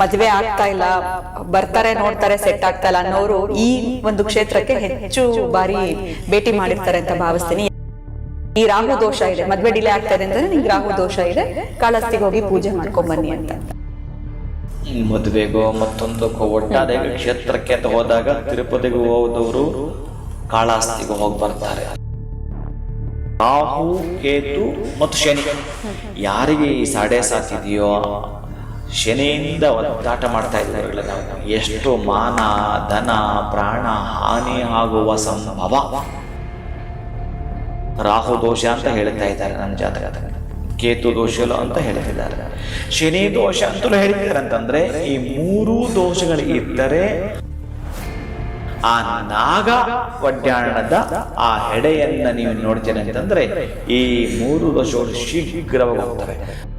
ಮದ್ವೆ ಆಗ್ತಾ ಇಲ್ಲ, ಬರ್ತಾರೆ, ನೋಡ್ತಾರೆ ಸೆಟ್ ಆಗ್ತಾ ಇಲ್ಲ ಅನ್ನೋರು ಈ ಒಂದು ಕ್ಷೇತ್ರಕ್ಕೆ ಹೆಚ್ಚು ಬಾರಿ ಭೇಟಿ ಮಾಡಿರ್ತಾರೆ ಅಂತ ಭಾವಿಸ್ತೀನಿ. ಈ ರಾಹು ದೋಷ ಇದೆ. ಮದ್ವೆ ಡಿಲೇ ಆಗ್ತಾ ಇದೆ ಅಂದ್ರೆ ನಿಮ್ಗೆ ರಾಹು ದೋಷ ಇದೆ. ಕಾಳಸ್ತಿಗೆ ಹೋಗಿ ಪೂಜೆ ಮಾಡ್ಕೊಂಡ್ ಬನ್ನಿ ಅಂತ. ಮದುವೆಗೋ ಮತ್ತೊಂದಕ್ಕೋ ಒಟ್ಟಾದ ಕ್ಷೇತ್ರಕ್ಕೆ ಅಂತ ಹೋದಾಗ ತಿರುಪತಿಗೂ ಹೋದವರು ಕಾಳಾಸ್ತಿಗೂ ಹೋಗಿ ಬರ್ತಾರೆ. ರಾಹು, ಕೇತು ಮತ್ತು ಶನಿ. ಯಾರಿಗೆ ಈ ಸಾಡೆ ಸಾತ್ ಇದೆಯೋ ಶನಿಯಿಂದ ಒದ್ದಾಟ ಮಾಡ್ತಾ ಇದ್ದಾರೆ ನಾವು. ಎಷ್ಟು ಮಾನ, ಧನ, ಪ್ರಾಣ, ಹಾನಿ ಆಗುವ ಸಂಭವ. ರಾಹು ದೋಷ ಅಂತ ಹೇಳ್ತಾ ಇದ್ದಾರೆ ನನ್ನ ಜಾತಕ ಕೇತು ದೋಷಲು ಅಂತ ಹೇಳ್ತಿದ್ದಾರೆ. ಶನಿ ದೋಷ ಅಂತಲೂ ಹೇಳ್ತಿದ್ದಾರೆ ಅಂತಂದ್ರೆ ಈ ಮೂರು ದೋಷಗಳು ಇದ್ದರೆ ಆ ನಾಗ ಒಡ್ಡಾಣದ ಆ ಹೆಡೆಯನ್ನ ನೀವು ನೋಡ್ತೇನೆ ಅಂತಂದ್ರೆ, ಈ ಮೂರು ದೋಷಗಳು ಶೀಘ್ರವಾಗಿ ಹೋಗ್ತವೆ.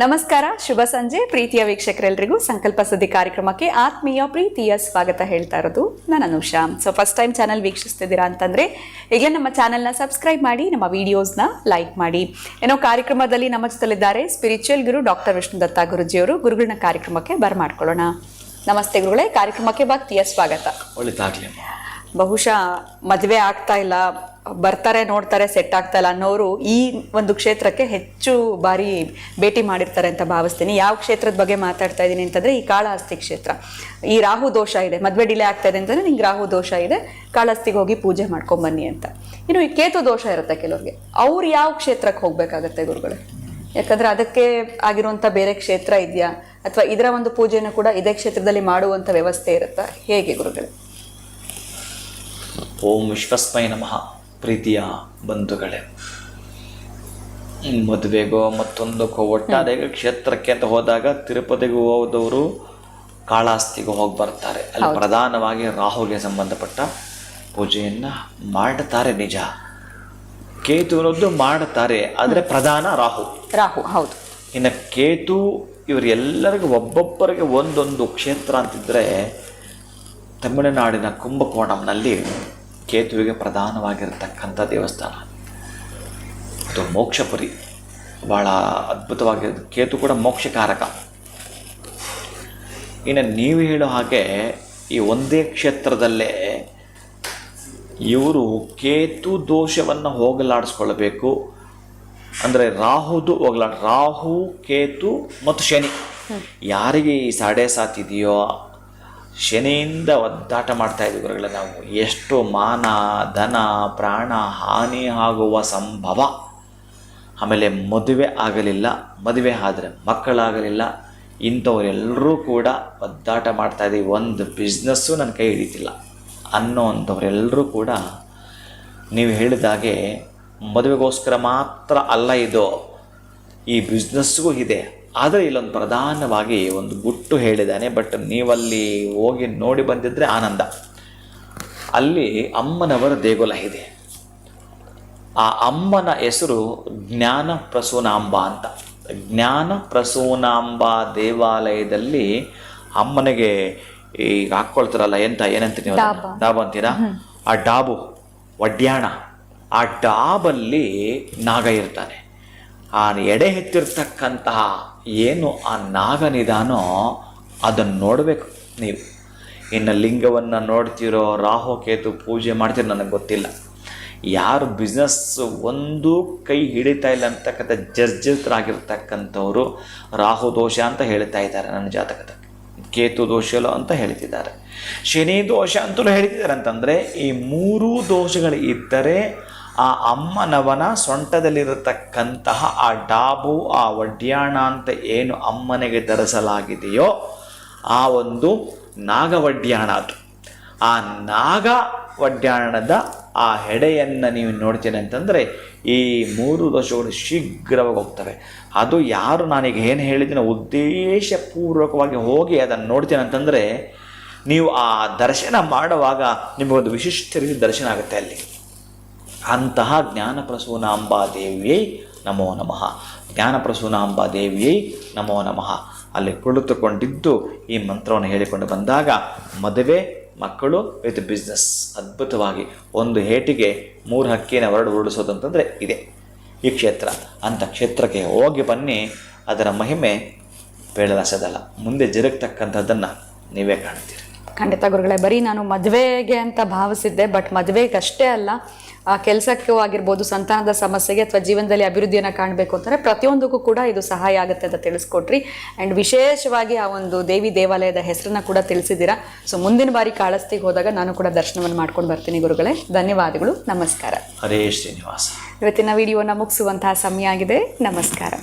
ನಮಸ್ಕಾರ, ಶುಭ ಸಂಜೆ. ಪ್ರೀತಿಯ ವೀಕ್ಷಕರೆಲ್ಲರಿಗೂ ಸಂಕಲ್ಪ ಸುದ್ದಿ ಕಾರ್ಯಕ್ರಮಕ್ಕೆ ಆತ್ಮೀಯ ಪ್ರೀತಿಯ ಸ್ವಾಗತ ಹೇಳ್ತಾ ಇರೋದು ನಾನು Anusha. So first time channel ವೀಕ್ಷಿಸ್ತಿದ್ದೀರಾ ಅಂತಂದ್ರೆ ಈಗ ನಮ್ಮ ಚಾನೆಲ್ನ ಸಬ್ಸ್ಕ್ರೈಬ್ ಮಾಡಿ, ನಮ್ಮ ವಿಡಿಯೋಸ್ನ ಲೈಕ್ ಮಾಡಿ. ಏನೋ ಕಾರ್ಯಕ್ರಮದಲ್ಲಿ ನಮ್ಮ ಜೊತೆಲಿದ್ದಾರೆ spiritual guru doctor Vishnu Datta ಗುರುಜಿಯವರು. ಗುರುಗಳನ್ನ ಕಾರ್ಯಕ್ರಮಕ್ಕೆ ಬರ್ಮಾಡ್ಕೊಳ್ಳೋಣ. ನಮಸ್ತೆ ಗುರುಗಳೇ, ಕಾರ್ಯಕ್ರಮಕ್ಕೆ ಭಕ್ತಿಯ ಸ್ವಾಗತ. ಅಮ್ಮ. ಬಹುಶಃ ಮದುವೆ ಆಗ್ತಾ ಇಲ್ಲ, ಬರ್ತಾರೆ, ನೋಡ್ತಾರೆ ಸೆಟ್ ಆಗ್ತಾ ಇಲ್ಲ ಅನ್ನೋರು ಈ ಒಂದು ಕ್ಷೇತ್ರಕ್ಕೆ ಹೆಚ್ಚು ಬಾರಿ ಭೇಟಿ ಮಾಡಿರ್ತಾರೆ ಅಂತ ಭಾವಿಸ್ತೀನಿ. ಯಾವ ಕ್ಷೇತ್ರದ ಬಗ್ಗೆ ಮಾತಾಡ್ತಾ ಇದ್ದೀನಿ ಅಂತಂದ್ರೆ ಈ ಕಾಳಹಸ್ತಿ ಕ್ಷೇತ್ರ. ಈ ರಾಹು ದೋಷ ಇದೆ, ಮದುವೆ ಡಿಲೇ ಆಗ್ತಾ ಇದೆ ಅಂತಂದ್ರೆ ನಿಂಗೆ ರಾಹು ದೋಷ ಇದೆ, ಕಾಳಹಸ್ತಿಗೆ ಹೋಗಿ ಪೂಜೆ ಮಾಡ್ಕೊಂಡ್ ಬನ್ನಿ ಅಂತ. ಇನ್ನು ಈ ಕೇತು ದೋಷ ಇರುತ್ತೆ ಕೆಲವ್ರಿಗೆ. ಅವ್ರು ಯಾವ ಕ್ಷೇತ್ರಕ್ಕೆ ಹೋಗ್ಬೇಕಾಗತ್ತೆ ಗುರುಗಳು? ಯಾಕಂದ್ರೆ ಅದಕ್ಕೆ ಆಗಿರುವಂತ ಬೇರೆ ಕ್ಷೇತ್ರ ಇದೆಯಾ? ಅಥವಾ ಇದರ ಒಂದು ಪೂಜೆಯನ್ನು ಕೂಡ ಇದೇ ಕ್ಷೇತ್ರದಲ್ಲಿ ಮಾಡುವಂತ ವ್ಯವಸ್ಥೆ ಇರುತ್ತಾ? ಹೇಗೆ ಗುರುಗಳೇ? ಓಂ ವಿಶ್ವಸ್ಮೈ ನಮಃ. ಪ್ರೀತಿಯ ಬಂಧುಗಳೇ. ಮದುವೆಗೋ ಮತ್ತೊಂದಕ್ಕೋ ಒಟ್ಟಾದ ಕ್ಷೇತ್ರಕ್ಕೆ ಅಂತ ಹೋದಾಗ ತಿರುಪತಿಗೂ ಹೋದವರು ಕಾಳಾಸ್ತಿಗೂ ಹೋಗಿ ಬರ್ತಾರೆ. ಅಲ್ಲಿ ಪ್ರಧಾನವಾಗಿ ರಾಹುಗೆ ಸಂಬಂಧಪಟ್ಟ ಪೂಜೆಯನ್ನು ಮಾಡ್ತಾರೆ ನಿಜ. ಕೇತು ಅನ್ನೋದು ಮಾಡ್ತಾರೆ ಆದರೆ ಪ್ರಧಾನ ರಾಹು. ರಾಹು ಹೌದು. ಇನ್ನು ಕೇತು ಇವರೆಲ್ಲರಿಗೂ ಒಬ್ಬೊಬ್ಬರಿಗೆ ಒಂದೊಂದು ಕ್ಷೇತ್ರ ಅಂತಿದ್ರೆ ತಮಿಳುನಾಡಿನ ಕುಂಭಕೋಣಂನಲ್ಲಿ ಕೇತುವಿಗೆ ಪ್ರಧಾನವಾಗಿರತಕ್ಕಂಥ ದೇವಸ್ಥಾನ. ಅದು ಮೋಕ್ಷಪುರಿ. ಭಾಳ ಅದ್ಭುತವಾಗಿರೋದು. ಕೇತು ಕೂಡ ಮೋಕ್ಷಕಾರಕ. ಇನ್ನು ನೀವು ಹೇಳೋ ಹಾಗೆ ಈ ಒಂದೇ ಕ್ಷೇತ್ರದಲ್ಲೇ ಇವರು ಕೇತು ದೋಷವನ್ನು ಹೋಗಲಾಡಿಸ್ಕೊಳ್ಬೇಕು. ಅಂದರೆ ರಾಹುದು ಹೋಗಲಾಡ ರಾಹು ಕೇತು ಮತ್ತು ಶನಿ. ಯಾರಿಗೆ ಈ ಸಾಡೆ ಸಾತ್ ಇದೆಯೋ ಶನಿಯಿಂದ ಒದ್ದಾಟ ಮಾಡ್ತಾ ಇದ್ದೀವಿ ಗುರುಗಳೇ ನಾವು. ಎಷ್ಟು ಮಾನ, ಧನ, ಪ್ರಾಣ ಹಾನಿ ಆಗುವ ಸಂಭವ. ಆಮೇಲೆ ಮದುವೆ ಆಗಲಿಲ್ಲ, ಮದುವೆ ಆದರೆ ಮಕ್ಕಳಾಗಲಿಲ್ಲ, ಇಂಥವರೆಲ್ಲರೂ ಕೂಡ ಒದ್ದಾಟ ಮಾಡ್ತಾ ಇದ್ದೀವಿ. ಒಂದು ಬಿಸ್ನೆಸ್ಸು ನನ್ನ ಕೈ ಹಿಡಿತಿಲ್ಲ. ಅನ್ನೋ ಅಂಥವರೆಲ್ಲರೂ ಕೂಡ ನೀವು ಹೇಳಿದಾಗೆ ಮದುವೆಗೋಸ್ಕರ ಮಾತ್ರ ಅಲ್ಲ ಇದು. ಈ ಬಿಸ್ನೆಸ್ಗೂ ಇದೆ. ಆದರೆ ಇಲ್ಲೊಂದು ಪ್ರಧಾನವಾಗಿ ಒಂದು ಗುಟ್ಟು ಹೇಳಿದ್ದಾನೆ ಬಟ್ ನೀವಲ್ಲಿ ಹೋಗಿ ನೋಡಿ ಬಂದಿದ್ದರೆ ಆನಂದ. ಅಲ್ಲಿ ಅಮ್ಮನವರ ದೇಗುಲ ಇದೆ. ಆ ಅಮ್ಮನ ಹೆಸರು ಜ್ಞಾನ ಪ್ರಸೂನಾಂಬ ಅಂತ. ಜ್ಞಾನ ಪ್ರಸೂನಾಂಬ ದೇವಾಲಯದಲ್ಲಿ ಅಮ್ಮನಿಗೆ ಈಗ ಹಾಕ್ಕೊಳ್ತಾರಲ್ಲ ಎಂತ ಏನಂತ ನೀವು ಡಾಬಂತೀರಾ ಡಾಬ್. ಅಂತೀರಾ? ಆ ಡಾಬು ಒಡ್ಯಾಣ ಆ ಡಾಬಲ್ಲಿ ನಾಗ ಇರ್ತಾನೆ. ಆ ಎಡೆ ಎತ್ತಿರ್ತಕ್ಕಂತಹ ಏನು ಆ ನಾಗನಿದಾನೋ ಅದನ್ನು ನೋಡಬೇಕು ನೀವು. ಇನ್ನು ಲಿಂಗವನ್ನು ನೋಡ್ತಿರೋ, ರಾಹು, ಕೇತು ಪೂಜೆ ಮಾಡ್ತೀರ ನನಗೆ ಗೊತ್ತಿಲ್ಲ. ಯಾರು ಬಿಸ್ನೆಸ್ ಒಂದು ಕೈ ಹಿಡಿತಾ ಇಲ್ಲ ಅಂತಕ್ಕಂಥ ಜರ್ಜರಿತರಾಗಿರ್ತಕ್ಕಂಥವ್ರು ರಾಹು ದೋಷ ಅಂತ ಹೇಳ್ತಾ ಇದ್ದಾರೆ ನನ್ನ ಜಾತಕದ ಕೇತು ದೋಷಲು ಅಂತ ಹೇಳ್ತಿದ್ದಾರೆ. ಶನಿ ದೋಷ ಅಂತಲೂ ಹೇಳ್ತಿದ್ದಾರೆ ಅಂತಂದರೆ ಈ ಮೂರೂ ದೋಷಗಳು ಇದ್ದರೆ ಆ ಅಮ್ಮನವನ ಸೊಂಟದಲ್ಲಿರತಕ್ಕಂತಹ ಆ ಡಾಬು, ಆ ವಡ್ಯಾಣ ಅಂತ ಏನು ಅಮ್ಮನಿಗೆ ಧರಿಸಲಾಗಿದೆಯೋ ಆ ಒಂದು ನಾಗವಡ್ಯಾಣ ಅದು. ಆ ನಾಗ ವಡ್ಯಾಣದ ಆ ಹೆಡೆಯನ್ನು ನೀವು ನೋಡ್ತೀನಿ ಅಂತಂದರೆ ಈ ಮೂರು ದೋಷಗಳು ಶೀಘ್ರವಾಗಿ ಹೋಗ್ತವೆ. ಅದು ಯಾರು ನಾನೀಗ ಏನು ಹೇಳಿದ್ದೀನೋ ಉದ್ದೇಶಪೂರ್ವಕವಾಗಿ ಹೋಗಿ ಅದನ್ನು ನೋಡ್ತೀನಿ ಅಂತಂದರೆ ನೀವು ಆ ದರ್ಶನ ಮಾಡುವಾಗ ನಿಮಗೊಂದು ವಿಶಿಷ್ಟ ರೀತಿ ದರ್ಶನ ಆಗುತ್ತೆ ಅಲ್ಲಿ. ಅಂತಹ ಜ್ಞಾನಪ್ರಸೂನಾಂಬಾ ದೇವಿಯೈ ನಮೋ ನಮಃ. ಜ್ಞಾನಪ್ರಸೂನಾಂಬಾ ದೇವಿಯೈ ನಮೋ ನಮಃ. ಅಲ್ಲಿ ಕುಳಿತುಕೊಂಡಿದ್ದು ಈ ಮಂತ್ರವನ್ನು ಹೇಳಿಕೊಂಡು ಬಂದಾಗ ಮದುವೆ, ಮಕ್ಕಳು ವಿತ್ ಬಿಸ್ನೆಸ್ ಅದ್ಭುತವಾಗಿ ಒಂದು ಹೇಟಿಗೆ ಮೂರು ಹಕ್ಕಿನ ಹೊರಡು ಉರುಳಿಸೋದು ಅಂತಂದರೆ ಇದೆ. ಈ ಕ್ಷೇತ್ರ. ಅಂಥ ಕ್ಷೇತ್ರಕ್ಕೆ ಹೋಗಿ ಬನ್ನಿ, ಅದರ ಮಹಿಮೆ ಬೇಡದಸದಲ್ಲ ಮುಂದೆ ಜರುಗ್ತಕ್ಕಂಥದ್ದನ್ನು ನೀವೇ ಕಾಣ್ತೀರಿ. ಖಂಡಿತ ಗುರುಗಳೇ ಬರೀ ನಾನು ಮದುವೆಗೆ ಅಂತ ಭಾವಿಸಿದ್ದೆ ಬಟ್ ಮದುವೆಗಷ್ಟೇ ಅಲ್ಲ ಆ ಕೆಲಸಕ್ಕೂ ಆಗಿರ್ಬೋದು ಸಂತಾನದ ಸಮಸ್ಯೆಗೆ ಅಥವಾ ಜೀವನದಲ್ಲಿ ಅಭಿವೃದ್ಧಿಯನ್ನು ಕಾಣಬೇಕು ಅಂತಂದರೆ ಪ್ರತಿಯೊಂದಕ್ಕೂ ಕೂಡ ಇದು ಸಹಾಯ ಆಗುತ್ತೆ ಅಂತ ತಿಳಿಸ್ಕೊಟ್ರಿ. ಆ್ಯಂಡ್ ವಿಶೇಷವಾಗಿ ಆ ಒಂದು ದೇವಿ ದೇವಾಲಯದ ಹೆಸರನ್ನ ಕೂಡ ತಿಳಿಸಿದ್ದೀರಾ. ಸೊ ಮುಂದಿನ ಬಾರಿ ಕಾಳಸ್ತಿಗೆ ಹೋದಾಗ ನಾನು ಕೂಡ ದರ್ಶನವನ್ನು ಮಾಡ್ಕೊಂಡು ಬರ್ತೀನಿ ಗುರುಗಳೇ. ಧನ್ಯವಾದಗಳು ನಮಸ್ಕಾರ. ಹರೇ ಶ್ರೀನಿವಾಸ. ಇವತ್ತಿನ ವಿಡಿಯೋನ ಮುಗಿಸುವಂತಹ ಸಮಯ ಆಗಿದೆ. ನಮಸ್ಕಾರ.